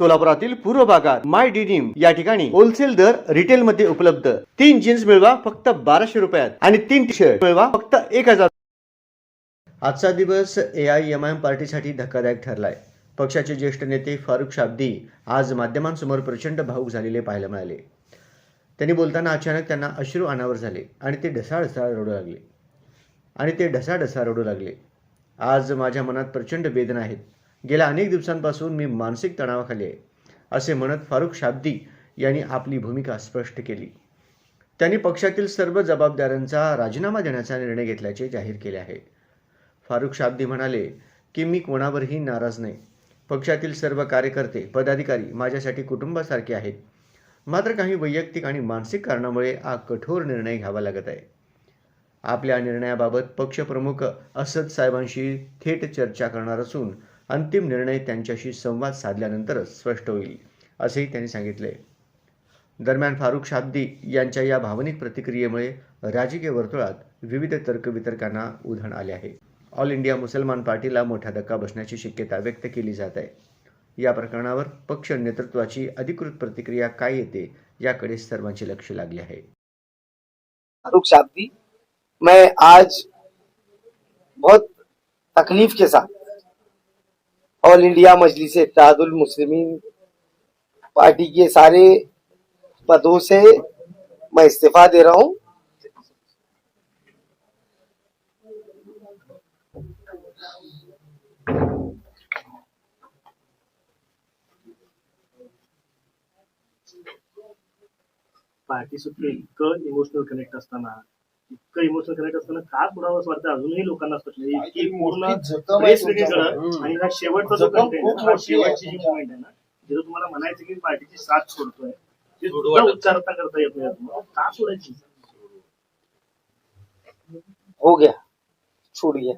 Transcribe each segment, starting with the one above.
सोलापुरातील पूर्व भागात माय डिनिम या ठिकाणी होलसेल दर रिटेल मध्ये उपलब्ध. तीन जीन्स मिळवा फक्त बाराशे रुपयात आणि तीन टी शर्ट मिळवा फक्त एक हजार. आजचा दिवस A I M I M पार्टीसाठी धक्कादायक ठरलाय. पक्षाचे ज्येष्ठ नेते फारुख शाब्दी आज माध्यमांसमोर प्रचंड भाऊक झालेले पाहायला मिळाले. त्यांनी बोलताना अचानक त्यांना अश्रू अनावर झाले आणि ते ढसाढसा ढसाळ रडू लागले. आणि ते ढसा ढसा रडू लागले. आज माझ्या मनात प्रचंड वेदना आहेत. गेल्या अनेक दिवसांपासून मी मानसिक तणावाखाली आहे असे म्हणत फारुख शाब्दी यांनी आपली भूमिका स्पष्ट केली. त्यांनी पक्षातील सर्व जबाबदाऱ्यांचा राजीनामा देण्याचा निर्णय घेतल्याचे जाहीर केले आहे. फारुख शाब्दी म्हणाले की मी कोणावरही नाराज नाही. पक्षातील सर्व कार्यकर्ते पदाधिकारी माझ्यासाठी कुटुंबासारखे आहेत. मात्र काही वैयक्तिक आणि मानसिक कारणामुळे हा कठोर निर्णय घ्यावा लागत आहे. आपल्या निर्णयाबाबत पक्षप्रमुख असद साहेबांशी थेट चर्चा करणार असून अंतिम निर्णय त्यांच्याशी संवाद साधल्यानंतरच स्पष्ट होईल असेही त्यांनी सांगितले. दरम्यान फारुख शाब्दी यांच्या या भावनिक प्रतिक्रियेमुळे राजकीय वर्तुळात विविध तर्कवितर्कांना उधाण आले आहे. ऑल इंडिया मुसलमान पार्टीला मोठा धक्का बसण्याची शक्यता व्यक्त केली जात आहे. या प्रकरणावर पक्ष नेतृत्वाची अधिकृत प्रतिक्रिया काय येते याकडे सर्वांचे लक्ष लागले आहे. फारूक शाब्दी मैं आज बहुत तकलीफ के साथ all India Majlis Muslimeen party के सारे पदों से मैं इस्तीफा दे रहा हूँ। पार्टी इतकं इमोशनल कनेक्ट इतकं इमोशनल कनेक्ट असताना का सोडावं असं वाटतं अजूनही लोकांना सुटली इतकी पूर्ण जखम आहे रेस वेगळीकडं. आणि हा शेवटचा जो कंटेंट खूप हा. शेवटची जी मुवमेंट आहे ना जिथं तुम्हाला म्हणायचं की पार्टीची साथ सोडतोय ते सुद्धा उच्चारता करता येत नाही तुम्हाला का सोडायची? हो गया छूट गया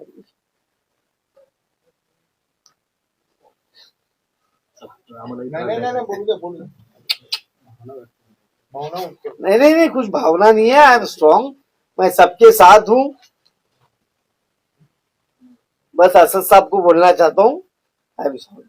नाही नाही नाही कुछ भावना नहीं है. आई एम स्ट्रांग मैं सबके साथ हूं। बस असद साहब को बोलना चाहता हूं। I am sorry